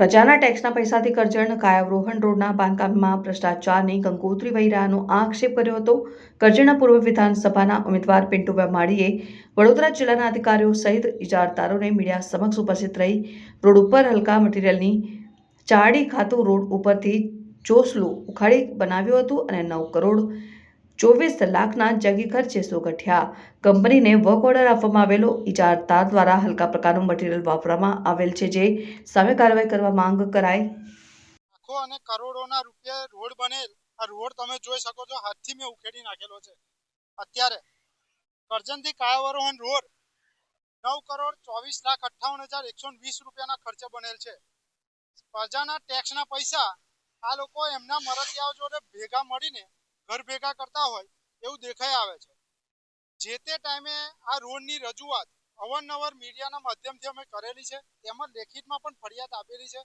પ્રજાના ટેક્સના પૈસાથી કરજણ કાયાવરોહણ રોડના બાંધકામમાં ભ્રષ્ટાચારની કંકોત્રી વહી રહ્યાનો આક્ષેપ કર્યો હતો. કરજણના પૂર્વ વિધાનસભાના ઉમેદવાર પિન્ટુભાઈ માળીએ વડોદરા જિલ્લાના અધિકારીઓ સહિત ઇજારદારોને મીડિયા સમક્ષ ઉપસ્થિત રહી રોડ ઉપર હલકા મટીરિયલની ચારડી ખાતું રોડ ઉપરથી ચોસલું ઉખાડી બનાવ્યું હતું અને નવ કરોડ ચોવીસ લાખના જગી ખર્ચે સોગઠિયા. કંપનીને વર્ક ઓર્ડર આપવામાં આવેલો. ઇજારદાર દ્વારા હલકા પ્રકારનું મટીરિયલ વાપરવામાં આવેલ છે જે સામે કાર્યવાહી કરવા માંગ કરાઈ. લાખો અને કરોડોના રૂપિયા રોડ બનેલ. આ રોડ તમે જોઈ શકો છો, હાથથી મેં ઉખેડી નાખેલો છે. અત્યારે કરજણથી કાયાવરોહન રોડ નવ કરોડ ચોવીસ લાખ અઠ્ઠાવન હજાર એકસો વીસ રૂપિયાના ખર્ચે બનેલ છે. પ્રજાના ટેક્સના પૈસા આ લોકો એમના મરતિયાઓ જોડે ભેગા મળીને ઘર ભેગા કરતા હોય એવું દેખાઈ આવે છે. જે તે ટાઈમે આ રોડની રજૂઆત અવારનવાર મીડિયાના માધ્યમથી અમે કરેલી છે, તેમજ લેખિતમાં પણ ફરિયાદ આપેલી છે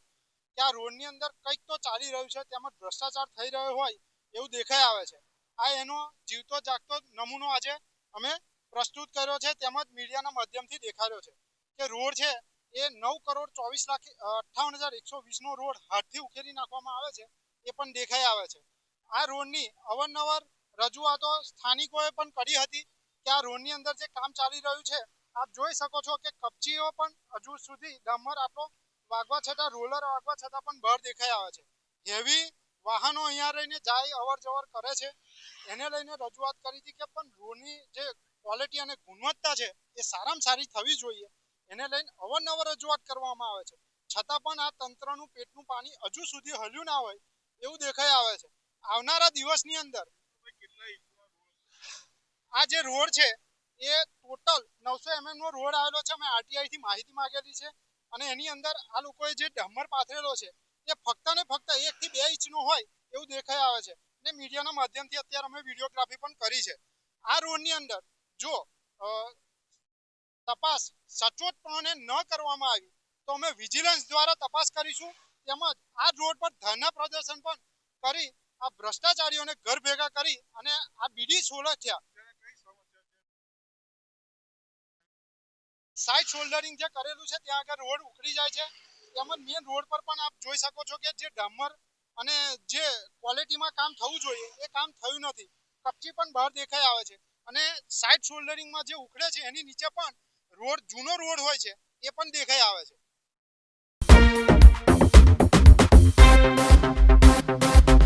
કે આ રોડની અંદર કંઈક તો ચાલી રહ્યું છે, તેમજ ભ્રષ્ટાચાર થઈ રહ્યો હોય એવું દેખાઈ આવે છે. આ એનો જીવતો જાગતો નમૂનો આજે અમે પ્રસ્તુત કર્યો છે, તેમજ મીડિયાના માધ્યમથી દેખાડ્યો છે કે રોડ છે એ નવ કરોડ ચોવીસ લાખ અઠ્ઠાવન હજાર એકસો વીસનો રોડ હાથથી ઉકેલી નાખવામાં આવે છે, એ પણ દેખાઈ આવે છે. આ રોડની અવારનવાર રજૂઆતો સ્થાનિકોએ પણ કરી હતી કે આ રોડની અંદર જે કામ ચાલી રહ્યું છે, આપ જોઈ શકો છો કે કપચીઓ પણ હજુ સુધી ડામર આટલો વાગવા છતાં, રોલર વાગવા છતાં પણ ભર દેખાઈ આવે છે. હેવી વાહનો અહીંયા રહીને જાય અવર જવર કરે છે. એને લઈને રજૂઆત કરી હતી કે પણ રોડની જે ક્વોલિટી અને ગુણવત્તા છે, એ સારામાં સારી થવી જોઈએ. એને લઈને અવારનવાર રજૂઆત કરવામાં આવે છે. છતાં પણ આ તંત્રનું પેટનું પાણી હજુ સુધી હલ્યું ના હોય એવું દેખાઈ આવે છે. આવનારા દિવસની અંદર આ જે રોડ છે, એ ટોટલ નવસો એમએમ નો રોડ આવેલો છે, અમે આરટીઆઈ થી માહિતી માંગેલી છે. અને એની અંદર આ લોકોએ જે ડમર પાથરેલો છે, એ ફક્ત ને ફક્ત એક થી બે ઇંચનો હોય એવું દેખાઈ આવે છે. ને મીડિયાના માધ્યમથી અત્યારે અમે વિડીયોગ્રાફી પણ કરી છે. આ રોડની અંદર જો તપાસ સચોટપણે ન કરવામાં આવી, તો અમે વિજિલન્સ દ્વારા તપાસ કરીશું. તેમજ આ રોડ પર ધરના પ્રદર્શન પણ કરી આ ભ્રષ્ટાચારીઓને ઘર ભેગા કરી અને આ બીડી સોલખ્યા સાઈડ શોલ્ડરિંગ જે કરેલું છે, ત્યાં આગળ રોડ ઉખડી જાય છે. તેમજ મેન રોડ પર પણ આપ જોઈ શકો છો કે જે ડામર અને જે ક્વોલિટીમાં કામ થવું જોઈએ, એ કામ થયું નથી. કપચી પણ બહાર દેખાઈ આવે છે. અને સાઈડ શોલ્ડરિંગમાં જે ઉખડે છે, એની નીચે પણ રોડ, જૂનો રોડ હોય છે, એ પણ દેખાઈ આવે છે.